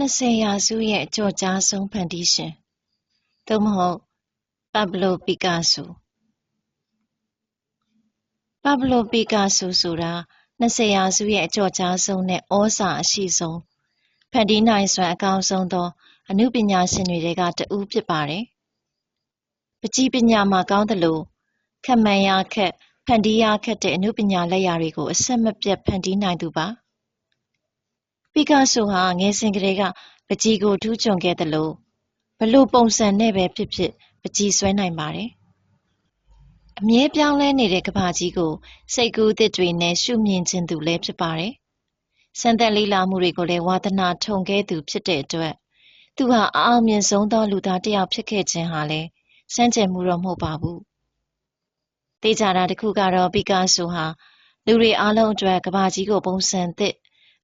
20ရာစုရဲ့အကျော်ကြားဆုံးဖန်တီးရှင်သို့မဟုတ်ပဘလိုပီကာဆိုပဘလိုပီကာဆိုဆိုတာ20ရာစုရဲ့အကျော်ကြားဆုံးနဲ့ဩဇာအရှိဆုံးဖန်တီးနိုင်စွမ်းအကောင်းဆုံးသောအမှုပညာရှင်တွေကတဦးဖြစ်ပါတယ်ပကြီးပညာမှာကောင်းသလိုခက်မှန်ရခက်ဖန်တီးရခက်တဲ့အမှုပညာလက်ရာတွေကိုအဆက်မပြတ်ဖန်တီးနိုင်သူပါ ပီကာဆိုဟာငယ်စဉ်ကတည်းကပကြီးကိုထူးချွန်ခဲ့သလိုဘလို့ပုံစံနဲ့ပဲဖြစ်ဖြစ်ပကြီးဆွဲနိုင်ပါတယ်အမြဲပြောင်းလဲနေတဲ့ကဘာကြီးကိုစိတ်ကူးသစ်တွေနဲ့ရှုမြင်ခြင်းသူလည်းဖြစ်ပါတယ်စံသက်လေးလာမှုတွေကိုလည်းဝါသနာထုံခဲ့သူဖြစ်တဲ့အတွက်သူဟာအအောင်မြင်ဆုံးသောလူသားတစ်ယောက်ဖြစ်ခဲ့ခြင်းဟာလည်းစမ်းကြယ်မှုတော့မဟုတ်ပါဘူး။သိကြတာတစ်ခုကတော့ပီကာဆိုဟာလူတွေအားလုံးအတွက်ကဘာကြီးကိုပုံစံသစ်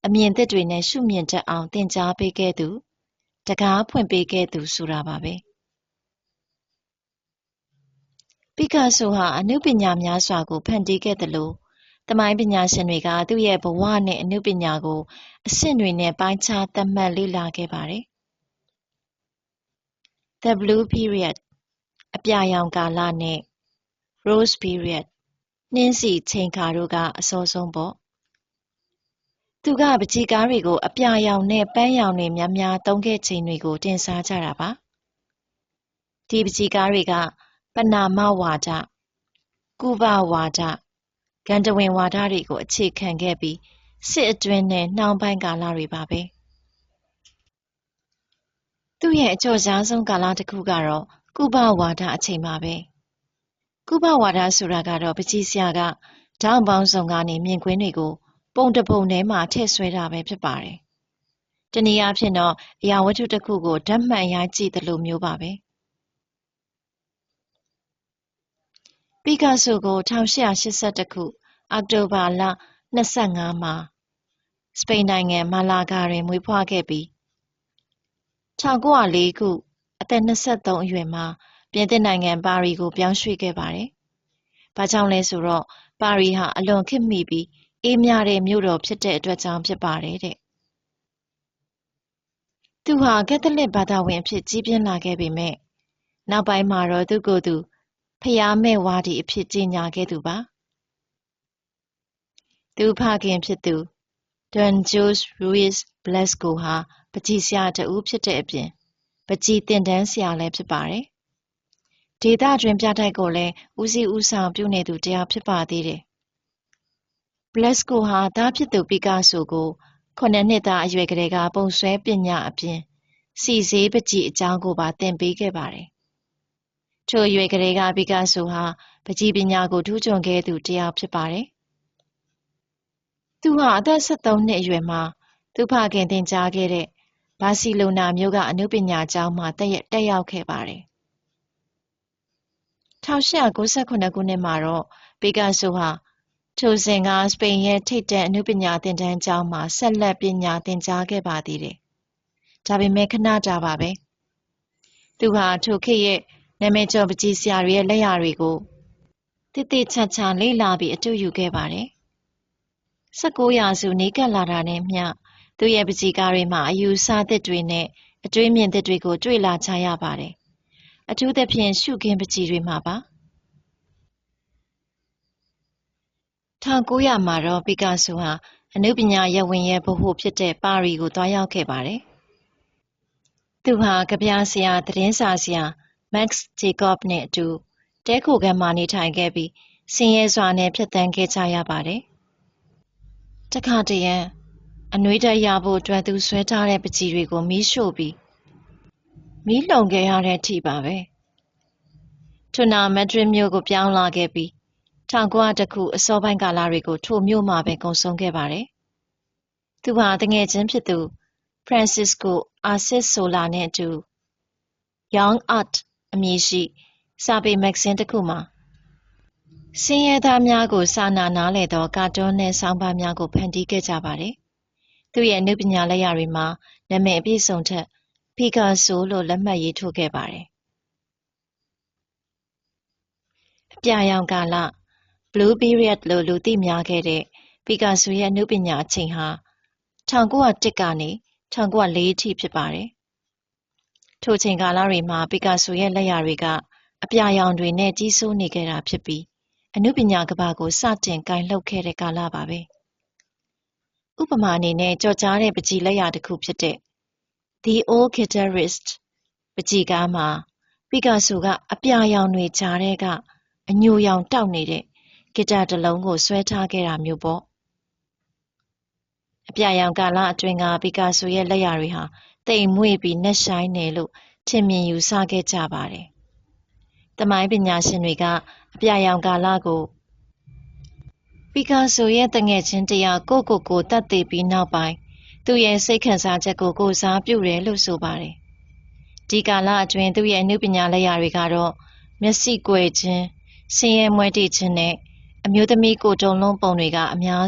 အမြင်သစ်တွေနဲ့ရှုမြင်တတ်အောင်သင်ကြားပေးခဲ့သူတကားဖွင့်ပေးခဲ့သူဆိုတာပါပဲပီကာဆိုဟာအနုပညာများစွာကိုဖန်တီးခဲ့တယ်လို့တမိုင်းပညာရှင်တွေကသူ့ရဲ့ဘဝနဲ့အနုပညာကိုအဆင့်တွေနဲ့ပိုင်းခြားသတ်မှတ်လေ့လာခဲ့ပါတယ် The Blue Period အပြာရောင်ကာလနဲ့ Rose Period နှင်းစီချိန်ခါတို့ကအစောဆုံးပေါ့ သူကပကြီးကားတွေကို အပြာရောင်နဲ့ပန်းရောင်တွေများများသုံးခဲ့ချိန်တွေကို တင်စားကြတာပါဒီပကြီးကားတွေက ပနာမဝါဒကုဘဝါဒဂန္ဓဝင်ဝါဒတွေကို အခြေခံခဲ့ပြီးစစ်အတွင်းနဲ့နှောင်းပိုင်းကာလတွေပါပဲသူ့ရဲ့အကျော်ကြားဆုံးကာလတစ်ခုကတော့ကုဘဝါဒအချိန်ပါပဲကုဘဝါဒဆိုတာကတော့ပကြီးစရာကဓာတ်ပေါင်းစုံကနေမြင်ကွင်းတွေကို ပုံတပုံထဲမှာထည့်ဆွဲတာပဲဖြစ်ပါတယ်။တနည်းအားဖြင့်တော့အရာဝတ္ထုတစ်ခုကိုဓာတ်မှန်ရိုက်ကြည့်သလိုမျိုးပါပဲ။ပီကာဆိုကို1882ခုအောက်တိုဘာလ25မှာစပိန်နိုင်ငံမာလာဂါတွင်မွေးဖွားခဲ့ပြီး1904ခုအသက်23အရွယ်မှာပြင်သစ်နိုင်ငံပါရီကိုပြောင်းရွှေ့ခဲ့ပါတယ်။ဘာကြောင့်လဲဆိုတော့ပါရီဟာအလွန်ခေတ်မီပြီး အေးမြတဲ့မြို့တော်ဖြစ်တဲ့အတွက်ကြောင့်ဖြစ်ပါတယ်တဲ့။သူဟာကက်သလစ်ဘာသာဝင်အဖြစ်ကြီးပြင်းလာခဲ့ပေမဲ့နောက်ပိုင်းမှာတော့သူ့ကိုယ်သူဖျားမဲ့ဝါဒီအဖြစ်ကြီးညာခဲ့သူပါ။သူဖခင်ဖြစ်သူ Don Jose Ruiz Blasco ဟာပကြီးဆရာတဦးဖြစ်တဲ့အပြင်ပကြီးတင်တန်းဆရာလည်းဖြစ်ပါတယ်။ဒေသတွင်ပြတိုက်ကိုလည်းဦးစီးဦးဆောင်ပြုနေသူတရားဖြစ်ပါသေးတယ် ဘလက်စကိုဟာသားဖြစ်သူပီကာဆိုကိုခုနှစ်နှစ်သားအရွယ်ကလေးကပုံဆွဲပညာအပြင်စီစေးပကြည်အကြောင်းကိုပါသင်ပေးခဲ့ပါတယ်။ထိုအရွယ်ကလေးကပီကာဆိုဟာပကြည်ပညာကိုထူးချွန်ခဲ့သူတစ်ယောက်ဖြစ်ပါတယ်။သူဟာအသက်73နှစ်အရွယ်မှာသူဖခင်သင်ကြားခဲ့တဲ့ဘာစီလိုနာမြို့ကအနုပညာကျောင်းမှာတက်ရောက်ခဲ့ပါတယ်။1898ခုနှစ်မှာတော့ပီကာဆိုဟာ ထိုစဉ်ကစပိန်ရဲ့ထိပ်တန်းအနုပညာသင်တန်းကျောင်းမှာဆက်လက်ပညာသင်ကြားခဲ့ပါသေးတယ်။ဒါပေမဲ့ခဏတာပါပဲ။သူဟာထိုခေတ်ရဲ့နာမည်ကျော်ပကြီးဆရာတွေရဲ့လက်ရာတွေကိုတိတိကျကျလေ့လာပြီးအတူယူခဲ့ပါတယ်။19ရာစုနီးကပ်လာတာနဲ့မျှသူရဲ့ပကြီးကားတွေမှာအယူဆသစ်တွေနဲ့အတွေးမြင်သစ်တွေကိုတွေ့လာကြရပါတယ်။အထူးသဖြင့်ရှုခင်းပကြီးတွေမှာပါ။ 1900မှာတော့ ပီကာဆိုဟာ အနုပညာရပ်ဝန်းရဲ့ဗဟိုဖြစ်တဲ့ ပါရီကို သွားရောက်ခဲ့ပါတယ်။သူဟာ ကဗျာဆရာ သတင်းစာဆရာမက်စ်ဂျေကော့ပ်နဲ့အတူတဲခိုခန်းမှာ နေထိုင်ခဲ့ပြီး ဆင်းရဲစွာနဲ့ ဖြတ်သန်းခဲ့ကြရပါတယ်။တခါတရံ အနှွေးတက်ရဖို့အတွက် သူဆွဲထားတဲ့ပကြီးတွေကို မီးရှို့ပြီး မီးလုံခဲ့ရတဲ့အထိပါပဲ။ထွနာမက်ဒရစ်မြို့ကို ပြောင်းလာခဲ့ပြီး 1900ခုအစောပိုင်းကာလတွေကိုထိုမြို့မှာပဲကုန်ဆုံးခဲ့ပါတယ်။သူဟာတငယ်ချင်းဖြစ်သူ Francisco Assis Sola နဲ့အတူ Young Art အမည်ရှိစာပေမဂ္ဂဇင်းတစ်ခုမှာဆင်းရဲသားများကိုစာနာနားလည်သောကာတွန်းနဲ့ဆောင်းပါးများကိုဖန်တီးခဲ့ကြပါတယ်။သူရဲ့အနုပညာလက်ရာတွေမှာနာမည်အပြည့်စုံထက်ပီကာဆိုလို့လက်မှတ်ရေးထိုးခဲ့ပါတယ်။အပြာရောင်ကာလ Blue Period လို့လူသိများခဲ့တဲ့ပီကာဆိုရဲ့အနုပညာအချိန်ဟာ1901ကနေ1904ထိဖြစ်ပါတယ်။ထိုချိန်ကာလတွေမှာပီကာဆိုရဲ့လက်ရာတွေကအပြာရောင်တွေနဲ့ကြီးစိုးနေခဲ့တာဖြစ်ပြီးအနုပညာကဘာကိုစတင်ကင်လှုပ်ခဲ့တဲ့ကာလပါပဲ။ဥပမာအနေနဲ့ကြော်ကြားတဲ့ပကြီလက်ရာတစ်ခုဖြစ်တဲ့ The Old Guitarist ပကြီကားမှာပီကာဆိုကအပြာရောင်တွေကြားထဲကအညိုရောင်တောက်နေတဲ့ ဂီတာတစ်လုံးကိုဆွဲထားခဲ့တာမျိုးပေါ့အပြာရောင်ကာလအတွင်းကပီကာဆိုရဲ့လက်ရာတွေဟာတိမ်မွေ့ပြီးနက်ရှိုင်းတယ်လို့ထင်မြင်ယူဆခဲ့ကြပါတယ်။တမိုင်းပညာရှင်တွေကအပြာရောင်ကာလကိုပီကာဆိုရဲ့တငယ်ချင်းတယောက်ကိုကိုကိုတတ်သိပြီးနောက်ပိုင်းသူ့ရဲ့စိတ်ခံစားချက်ကိုကိုစားပြုတယ်လို့ဆိုပါတယ်။ဒီကာလအတွင်းသူ့ရဲ့အနုပညာလက်ရာတွေကတော့မျက်စိကွယ်ခြင်းဆင်းရဲမွဲတေခြင်းနဲ့ အမျိုးသမီးကိုတုံလုံးပုံတွေကအများ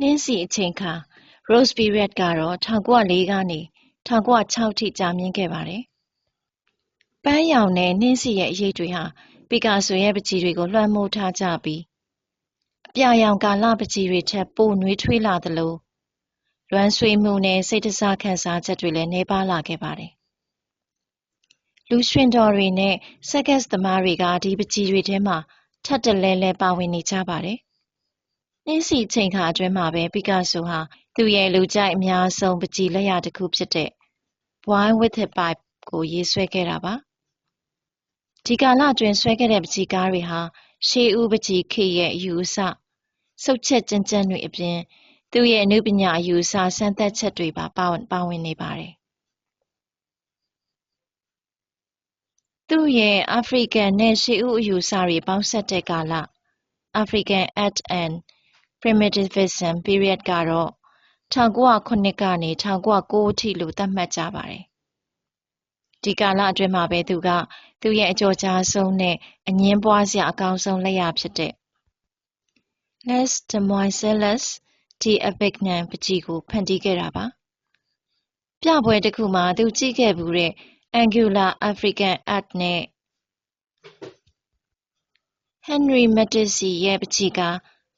နှင်းစီအချိန်ခါ Rose Period ကတော့1904ကနေ1906ထိကြာမြင့်ခဲ့ပါတယ်။ပန်းရောင်နဲ့နှင်းစီရဲ့အရေးတွေဟာပီကာဆိုရဲ့ပကြီးတွေကိုလွှမ်းမိုးထားကြပြီးအပြာရောင်ကာလပကြီးတွေထက်ပိုနှွေးထွေးလာသလိုလွမ်းဆွေးမှုနဲ့စိတ်တစားခံစားချက်တွေလည်းနှဲပါလာခဲ့ပါတယ် လူရွှင်တော်တွေနဲ့ဆက်ကက်သမားတွေက ဒီပကြီးတွေထဲမှာ ထပ်တလဲလဲ ပါဝင်နေကြပါတယ်။နှင်းစီချိန်ခါအတွင်းမှာပဲပီကာဆိုဟာ သူ့ရဲ့ လူကြိုက်အများဆုံးပကြီးလက်ရာတစ်ခုဖြစ်တဲ့ Wine with a Pipe ကို ရေးဆွဲခဲ့တာပါ။ဒီကာလအတွင်း ဆွဲခဲ့တဲ့ပကြီးကားတွေဟာ ရှေးဦးပကြီးခေရဲ့ အယူအဆစုပ်ချက်ကြမ်းကြမ်းတွေအပြင် သူ့ရဲ့ အနုပညာအယူအဆ စမ်းသပ်ချက်တွေပါ ပါဝင်နေပါတယ် သူ့ရဲ့အာဖရိကန်နဲ့ရှေးဦးအယူအဆတွေပေါင်းစပ်တဲ့ကာလ African Art and Primitivism Period ကတော့1909ကနေ1909အထိလို့သတ်မှတ်ကြပါတယ်။ဒီကာလအတွင်းမှာပဲသူကသူ့ရဲ့အကျော်ကြားဆုံးနဲ့အငင်းပွားစရာအကောင်းဆုံးလက်ရာဖြစ်တဲ့ Les Demoiselles d'Avignon ပကြီးကိုဖန်တီးခဲ့တာပါ။ပြပွဲတစ်ခုမှာသူကြည့်ခဲ့ဘူးတဲ့ Angular African Art နဲ့ Henri Matisse ရဲ့ပန်းချီကား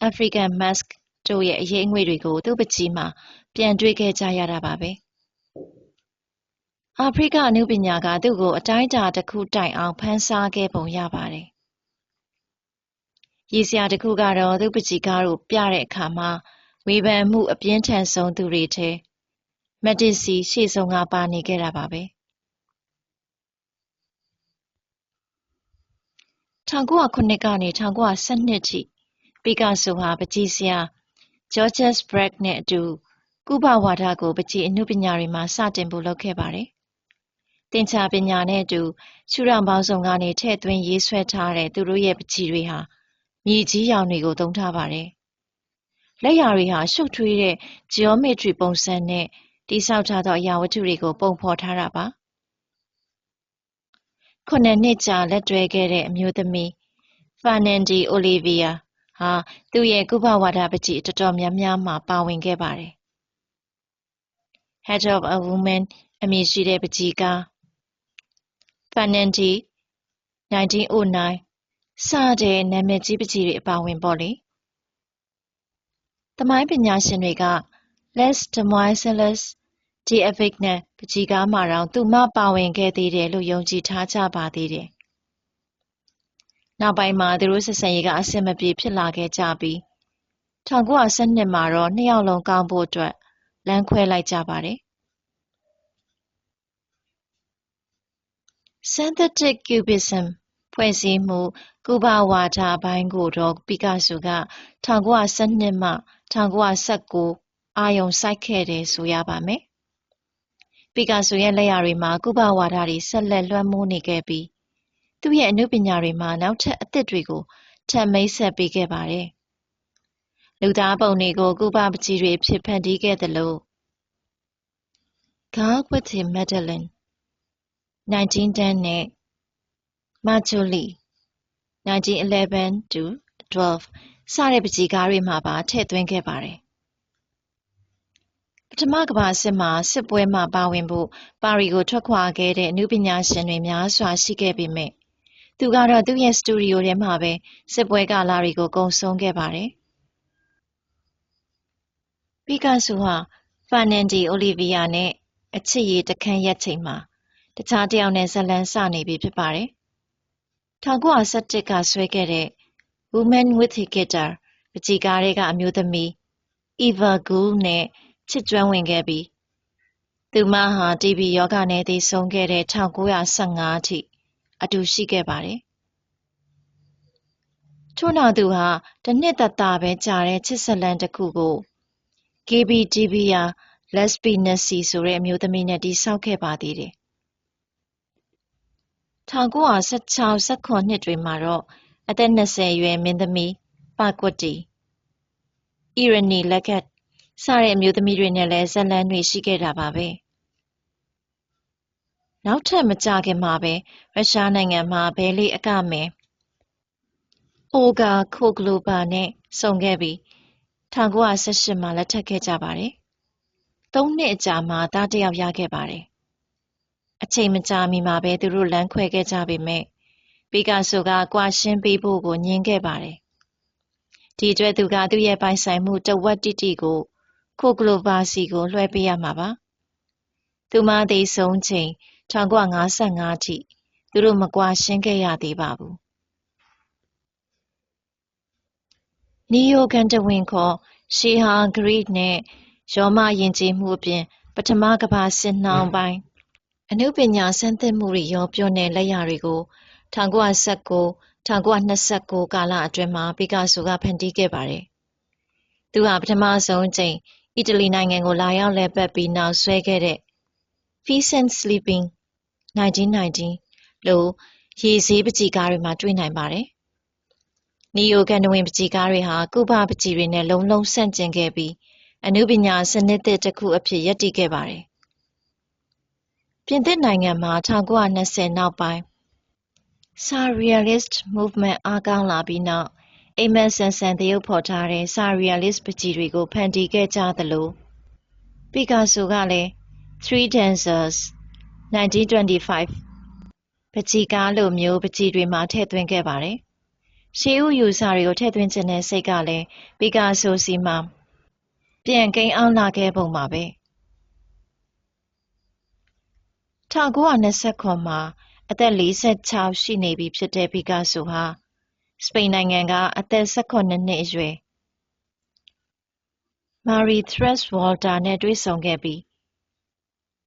African Mask တို့ရဲ့အရိပ်အငွေ့တွေကို သူ့ပန်းချီမှာပြန်တွေ့ခဲ့ကြရတာပါပဲ။အာဖရိကအနုပညာကသူ့ကို အတိုင်းအတာတစ်ခုတိုင်အောင်ဖန်ဆားခဲ့ပုံရပါတယ်။ရယ်စရာတစ်ခုကတော့သူ့ပန်းချီကားကိုပြတဲ့အခါမှာဝေဖန်မှုအပြင်းထန်ဆုံးသူတွေထဲ Matisse ရှေ့ဆုံးကပါနေခဲ့တာပါပဲ 1909ကနေ1912ထိပီကာဆိုဟာပန်းချီဆရာ Georges Braque နဲ့အတူကုဗဝါဒကိုပန်းချီအနုပညာတွေမှာစတင်ဖို့လုပ်ခဲ့ပါတယ်။သင်္ချာပညာနဲ့အတူရှုထောင့်ပေါင်းစုံကနေထည့်သွင်းရေးဆွဲထားတဲ့သူတို့ရဲ့ပန်းချီတွေဟာမြေကြီးရောင်တွေကိုသုံးထားပါတယ်။လက်ရာတွေဟာရှုပ်ထွေးတဲ့ geometry ပုံစံနဲ့တည်ဆောက်ထားသောအရာဝတ္ထုတွေကိုပုံဖော်ထားတာပါ ခုနှစ်နှစ်ကြာလက်တွဲခဲ့တဲ့အမျိုးသမီး Fernande Olivier ဟာသူ့ရဲ့ကုဗဝါဒပန်းချီတော်တော်များများမှာပါဝင်ခဲ့ပါတယ်။ Head of a Woman အမည်ရှိတဲ့ပန်းချီကား Fernande 1909စတဲ့နာမည်ကြီးပန်းချီတွေအပါအဝင်ပေါ့လေ။သမိုင်းပညာရှင်တွေက Les Demoiselles d'Avignon ပန်းချီကားမှာတောင် သူမ ပါဝင်ခဲ့သေးတယ်လို့ ယုံကြည်ထားကြပါသေးတယ်။နောက်ပိုင်းမှာ သူတို့ဆက်ဆံရေးက အဆင်မပြေဖြစ်လာခဲ့ကြပြီး1912မှာတော့ နှစ်ယောက်လုံး ကောင်းဖို့အတွက် လမ်းခွဲလိုက်ကြပါတယ်။ Synthetic Cubism ဖွဲ့စည်းမှုကုဗဝါဒပိုင်းကိုတော့ ပီကာဆိုက1912မှ1919အာရုံစိုက်ခဲ့တယ်ဆိုရပါမယ်။ ပီကာဆိုရဲ့လက်ရာတွေမှာကုဗဝါဒတွေဆက်လက်လွှမ်းမိုးနေခဲ့ပြီးသူ့ရဲ့အနုပညာတွေမှာနောက်ထပ်အသစ်တွေကိုထပ်မိတ်ဆက်ပေးခဲ့ပါတယ်။လူသားပုံတွေကိုကုဗပကြီးတွေဖြစ်ဖန်တီးခဲ့သလို God with a Madeline 1910နဲ့ Marjolie 1911 to 12စတဲ့ပကြီးကားတွေမှာပါထည့်သွင်းခဲ့ပါတယ်ပ ထမကမ္ဘာစစ်မှာစစ်ပွဲမှာပါဝင်ဖို့ပါရီကိုထွက်ခွာခဲ့တဲ့အနုပညာရှင်တွေများစွာရှိခဲ့ပေမဲ့သူကတော့သူ့ရဲ့စတူဒီယိုထဲမှာပဲစစ်ပွဲကာလတွေကိုကုံဆုံးခဲ့ပါတယ်ပီကာဆိုဟာဖာနန်ဒီအိုလီဗီယာနဲ့အချစ်ရည်တခန်းရက်ချိန်မှာတခြားတစ်ယောက်နဲ့ဇလန်းစနေပြီဖြစ်ပါတယ်။1917ကဆွဲခဲ့တဲ့ Women with a Guitar ပကြီကားတွေကအမျိုးသမီး Eva Gould နဲ့ ချစ်ကျွမ်းဝင်ခဲ့ပြီးသူမဟာ TB ယောဂနဲ့သေဆုံးခဲ့တဲ့1915အထိအတူရှိခဲ့ပါတယ်။ထို့နောက်သူဟာတစ်နှစ်သက်သာပဲကြာတဲ့ချစ်ဇလန်တစ်ခုကို KBGB ယာ Lesbianism ဆိုတဲ့အမျိုးသမီးနဲ့တည်ဆောက်ခဲ့ပါသေးတယ်။1916-19နှစ်တွေမှာတော့အသက်20အရွယ်မင်းသမီးပါကွတ်တီအီရနီလက်ကတ် စတဲ့အမျိုးသမီးတွေနဲ့လည်းဇက်လန်းတွေရှိခဲ့တာပါပဲနောက်ထပ်မကြခင်မှာပဲရုရှားနိုင်ငံမှာဘဲလေးအကမယ်အိုဂါခိုဂလိုဘာနဲ့ဆုံခဲ့ပြီး1918မှာလက်ထပ်ခဲ့ကြပါတယ်သုံးနှစ်အကြာမှာသားတစ်ယောက်ရခဲ့ပါတယ်အချိန်မကြာမီမှာပဲသူတို့လမ်းခွဲခဲ့ကြပေမဲ့ပီကာဆိုကကွာရှင်းပေးဖို့ကိုညှင်းခဲ့ပါတယ်ဒီအတွက်သူကသူ့ရဲ့ပိုင်ဆိုင်မှုတဝက်တိတိကို ခိုကလိုဗာစီကို လွှဲပေးရမှာပါ။သူမသေဆုံးချိန်1955အထိသူတို့မကွာရှင်းခဲ့ရသေးပါဘူး။နီယိုကန်တဝင်ခေါ်ရှေဟာဂရိနဲ့ရောမယဉ်ကျေးမှုအပြင် ပထမကမ္ဘာစစ်နှောင်းပိုင်းအနုပညာဆန်းသစ်မှုတွေရောပြောတဲ့လက်ရာတွေကို1919 1929ကာလအတွင်းမှာပီကာဆိုကဖန်တီးခဲ့ပါတယ်။သူဟာပထမဆုံးအကြိမ် အီတလီနိုင်ငံကို လာရောက်လည်ပတ်ပြီးနောက်ဆွဲခဲ့တဲ့ Feast and Sleeping 1919လို့ရေဈေးပကြီကားတွေမှာတွေ့နိုင်ပါတယ်။နီယိုကန်ဒဝင်ပကြီကားတွေဟာကုဘပကြီတွေနဲ့လုံးလုံးဆန့်ကျင်ခဲ့ပြီးအနုပညာစနစ်သစ်တစ်ခုအဖြစ်ရပ်တည်ခဲ့ပါတယ်။ပြင်သစ်နိုင်ငံမှာ1920နောက်ပိုင်း Surrealist Movement အားကောင်းလာပြီးနောက် အိပ်မက်ဆန်ဆန်သရုပ်ဖော်ထားတဲ့ Surrealist ပန်းချီတွေကိုဖန်တီးခဲ့ကြသလိုပီကာဆိုကလည်း Three Dancers 1925ပန်းချီကားလိုမျိုးပန်းချီတွေမှာထည့်သွင်းခဲ့ပါတယ်။ရှေးဦးယူဆတွေကိုထည့်သွင်းခြင်းနဲ့စိတ်ကလည်းပီကာဆိုစီမှာပြန်ကိန်းအောင်လာခဲ့ပုံပါပဲ။1929မှာအသက်46ရှိနေပြီဖြစ်တဲ့ပီကာဆိုဟာ စပိန်နိုင်ငံကအသက်18နှစ်အရွယ်မာရီသရက်စ်ဝေါ်တာနဲ့တွေ့ဆုံခဲ့ပြီး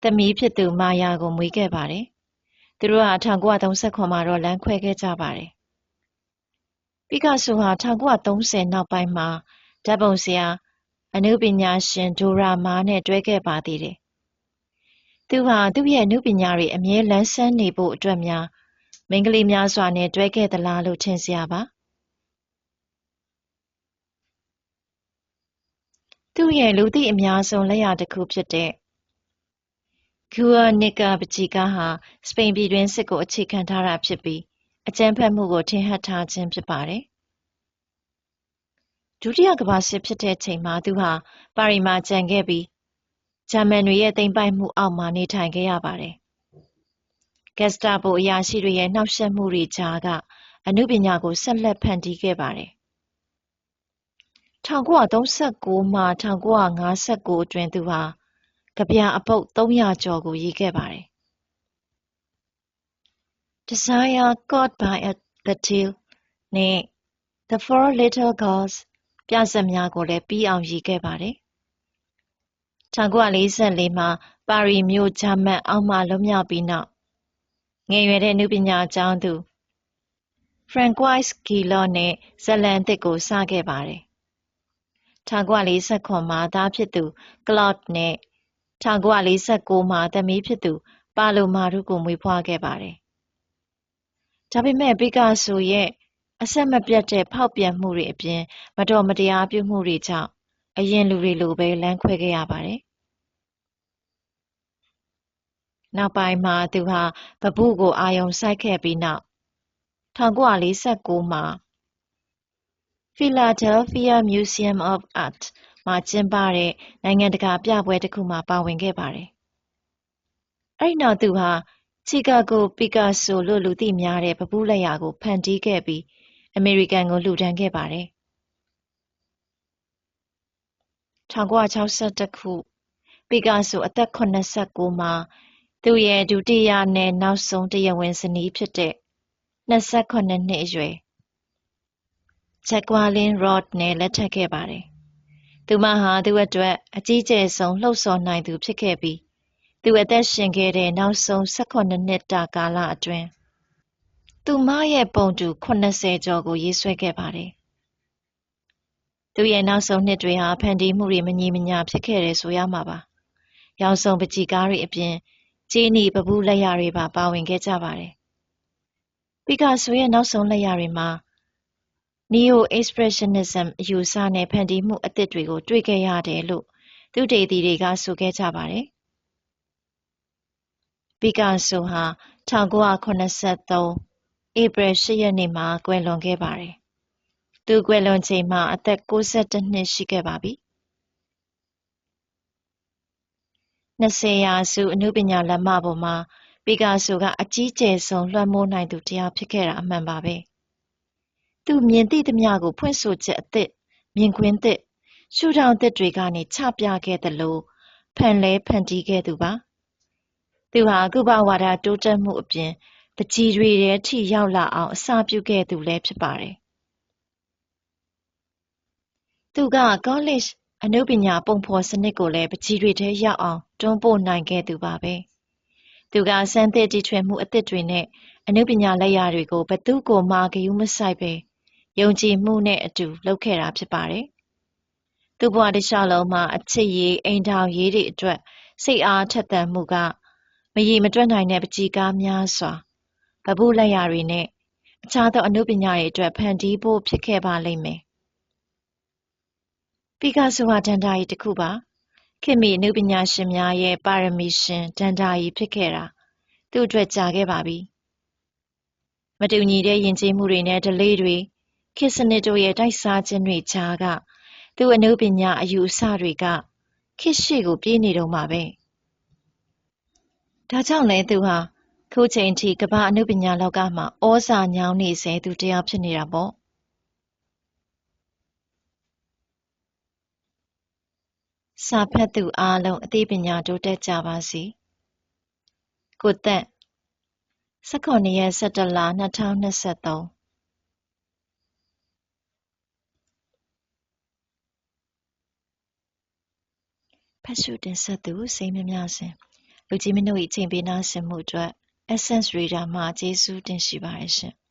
သမီးဖြစ်သူမာယာကိုမွေးခဲ့ပါတယ်။သူတို့ဟာ1939မှာတော့လမ်းခွဲခဲ့ကြပါတယ်။ပီကာဆိုဟာ1930နောက်ပိုင်းမှာဓာတ်ပုံဆရာအနုပညာရှင်ဒိုရာမာနဲ့တွဲခဲ့ပါသေးတယ်သူဟာသူ့ရဲ့အနုပညာတွေအမြဲလန်းဆန်းနေဖို့အတွက်များ မိန်းကလေးများစွာနဲ့ တွဲခဲ့သလားလို့ ထင်စရာပါ။သူ့ရဲ့ လူသိအများဆုံး လက်ရာတစ်ခုဖြစ်တဲ့ Guernica ပန်းချီကားဟာ စပိန်ပြည်တွင်းစစ်ကို အခြေခံထားတာဖြစ်ပြီး အကြမ်းဖက်မှုကို ထင်ဟပ်ထားခြင်း ဖြစ်ပါတယ်။ဒုတိယကမ္ဘာစစ်ဖြစ်တဲ့အချိန်မှာ သူဟာ ပါရီမှာကျန်ခဲ့ပြီး ဂျာမန်တွေရဲ့ သိမ်းပိုက်မှုအောက်မှာ နေထိုင်ခဲ့ရပါတယ်။ ဂက်စတာပိုအရာရှိတွေရဲ့နှောင့်ယှက်မှုတွေကြားကအနုပညာကိုဆက်လက်ဖန်တီးခဲ့ပါတယ်။1939မှ1959အတွင်းသူဟာကဗျာအပုပ်300ကျော်ကိုရေးခဲ့ပါတယ်။ Desire Caught by a Batil နဲ့ The Four Little Girls ပြဇာတ်များကိုလည်းပြီးအောင်ရေးခဲ့ပါတယ်1944မှာပါရီမြို့ဂျာမန်အောက်မှလွတ်မြောက်ပြီးနောက် ငယ်ရွယ်တဲ့နုပညာကျောင်းသူ Francois Gillot နဲ့ဇလန်သစ်ကိုစခဲ့ပါတယ်။1949မှာသားဖြစ်သူ Claude နဲ့1949မှာသမီးဖြစ်သူ ပါလိုမာတို့ကိုမွေးဖွားခဲ့ပါတယ်။ဒါပေမဲ့ပီကာဆိုရဲ့အဆက်မပြတ်တဲ့ဖောက်ပြန်မှုတွေအပြင် မတော်မတရားပြုမှုတွေကြောင့်အရင်လူတွေလိုပဲလမ်းခွဲခဲ့ရပါတယ် နောက်ပိုင်းမှာသူဟာပပုကိုအာရုံစိုက်ခဲ့ပြီးနောက်1949မှာ Philadelphia Museum of Art မှာကျင်းပတဲ့နိုင်ငံတကာပြပွဲတစ်ခုမှာပါဝင်ခဲ့ပါတယ်။အဲဒီနောက်သူဟာချီကာဂိုပီကာဆိုလို့လူသိများတဲ့ပပုလက်ရာကိုဖန်တီးခဲ့ပြီးအမေရိကန်ကိုလှူဒန်းခဲ့ပါတယ်1962ခုပီကာဆိုအသက်89မှာ သူ့ရဲ့ဒုတိယနဲ့နောက်ဆုံးတရားဝင်ဇနီးဖြစ်တဲ့28နှစ်အရွယ်ဂျက်ကွာလင်းရော့ဒ်နဲ့လက်ထပ်ခဲ့ပါတယ်။သူမဟာသူ့အတွက်အကြီးကျယ်ဆုံးလှုပ်ဆော်နိုင်သူဖြစ်ခဲ့ပြီးသူအသက်ရှင်ခဲ့တဲ့နောက်ဆုံး18နှစ်တာကာလအတွင်းသူမရဲ့ပုံတူ80ကျော်ကိုရေးဆွဲခဲ့ပါတယ်။သူရဲ့နောက်ဆုံးနှစ်တွေဟာဖန်တီးမှုတွေမညီမညာဖြစ်ခဲ့တယ်ဆိုရမှာပါ။ရောင်စုံပကြီကားတွေအပြင် ဂျင်းနီပပူးလက်ရာတွေပါပါဝင်ခဲ့ကြပါတယ်။ပီကာဆိုရဲ့နောက်ဆုံးလက်ရာတွေမှာ Neo Expressionism အယူအဆနဲ့ဖန်တီးမှုအသစ်တွေကို တွေ့ခဲ့ရတယ်လို့သုတေသီတွေကဆိုခဲ့ကြပါတယ်။ပီကာဆိုဟာ1983ဧပြီ8ရက်နေ့မှာကွယ်လွန်ခဲ့ပါတယ်။သူကွယ်လွန်ချိန်မှာအသက်62နှစ်ရှိခဲ့ပါပြီ။ 20ရာစုအနုပညာလက်မပေါ်မှာပီကာဆိုကအကြီးကျယ်ဆုံးလွှမ်းမိုးနိုင်သူတစ်ယောက်ဖြစ်ခဲ့တာအမှန်ပါပဲ။သူမြင်သိသမျှကိုဖွင့်ဆိုချက်အသစ်၊မြင်ကွင်းသစ်၊ရှုထောင့်သစ်တွေကနေချပြခဲ့သလိုဖန်လည်းဖန်တီးခဲ့သူပါ။သူဟာကုဘဝါဒတိုးတက်မှုအပြင်ပန်းချီတွေထဲထိရောက်လာအောင်အစပြုခဲ့သူလည်းဖြစ်ပါတယ်။သူကကောလိပ် အနုပညာပုံဖော်စနစ်ကိုလည်းပန်းချီတွေထဲရောက်အောင်တွန်းပို့နိုင်ခဲ့သူပါပဲ။သူကဆန်းသစ်တီထွင်မှုအသစ်တွေနဲ့အနုပညာလက်ရာတွေကိုဘယ်သူ့ကိုမှဂရုမစိုက်ဘဲယုံကြည်မှုနဲ့အတူလုပ်ခဲ့တာဖြစ်ပါတယ်။သူ့ဘဝတစ်လျှောက်လုံးမှာအချစ်ရေး၊အိမ်ထောင်ရေးတွေအတွက်စိတ်အားထက်သန်မှုကမရေမတွက်နိုင်တဲ့ပန်းချီကားများစွာပန်းပုလက်ရာတွေနဲ့အခြားသောအနုပညာတွေအတွက်ဖန်တီးဖို့ဖြစ်ခဲ့ပါလိမ့်မယ်။ ပီကာဆိုဟာဒဏ္ဍာရီတစ်ခုပါ။ခေတ်မီအနုပညာရှင်များရဲ့ပါရမီရှင်ဒဏ္ဍာရီဖြစ်ခဲ့တာသူ့အတွက်ကြာခဲ့ပါပြီ။မတူညီတဲ့ယဉ်ကျေးမှုတွေနဲ့ဓလေ့တွေ၊ခေတ်စနစ်တို့ရဲ့တိုက်စားခြင်းတွေကြားကသူ့အနုပညာအယူအဆတွေကခေတ်ရှေ့ကိုပြေးနေတုန်းပါပဲ။ဒါကြောင့်လည်းသူဟာခုချိန်ထိကမ္ဘာ့အနုပညာလောကမှာဩဇာညောင်းနေဆဲသူတစ်ယောက်ဖြစ်နေတာပေါ့။ စာဖတ်သူအားလုံးအသိပညာတိုးတက်ကြပါစေ။ကိုသက်၁၇ရက်၁၁လ၂၀၂၃ဖတ်ရှုတင်ဆက်သူစိမ်းမြမြစဉ်လူကြီးမင်းတို့၏ချိန်ပေးနာဆင်မှုအတွက် Essence Reader မှကျေးဇူးတင်ရှိပါတယ်ရှင်။